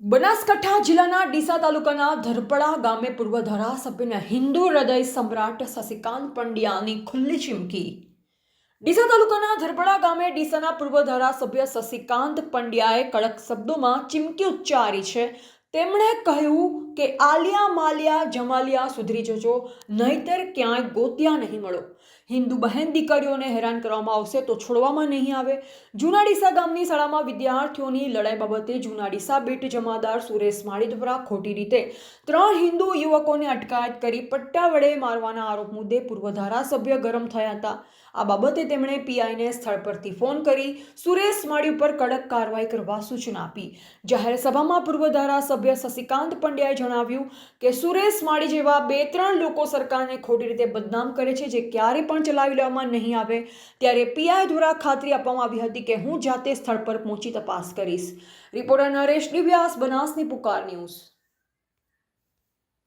બનાસકાંઠા જિલ્લાના ડીસા તાલુકાના ધરપડા ગામે પૂર્વ ધારાસભ્યના હિન્દુ હૃદય સમ્રાટ શશિકાંત પંડ્યાની ખુલ્લી ચીમકી. ડીસા તાલુકાના ધરપડા ગામે ડીસાના પૂર્વ ધારાસભ્ય શશિકાંત પંડ્યાએ કડક શબ્દોમાં ચીમકી ઉચ્ચારી છે. તેમણે કહ્યું કે આલિયા માલિયા જમાલિયા સુધરી જજો, નહીતર ક્યાંય ગોત્યા નહીં મળો. હિન્દુ બહેન દીકરીઓને હેરાન કરવામાં આવશે તો છોડવામાં નહીં આવે. જુનાડીસા ગામની શાળામાં વિદ્યાર્થીઓની લડાઈ બાબતે જુનાડીસા બેટ જમાદાર સુરેશ માળી દ્વારા ખોટી રીતે ત્રણ હિન્દુ યુવકોને અટકાયત કરી પટ્ટા વડે મારવાના આરોપ મુદ્દે પૂર્વ ધારાસભ્ય ગરમ થયા હતા. આ બાબતે તેમણે પીઆઈને સ્થળ પરથી ફોન કરી સુરેશ માળી ઉપર કડક કાર્યવાહી કરવા સૂચના આપી. જાહેર સભામાં પૂર્વ ધારાસભ્ય શશિકાંત પંડ્યાએ જણાવ્યું કે સુરેશ માળી જેવા બે ત્રણ લોકો સરકારને ખોટી રીતે બદનામ કરે છે, જે ક્યારે પણ ચલાવી લેવામાં નહીં આવે, ત્યારે પીઆઈ દ્વારા ખાતરી આપવામાં આવી હતી કે હું જાતે સ્થળ પર પહોંચી તપાસ કરીશ. રિપોર્ટર નરેશ દિવ્યાસ, બનાસની પુકાર ન્યૂઝ.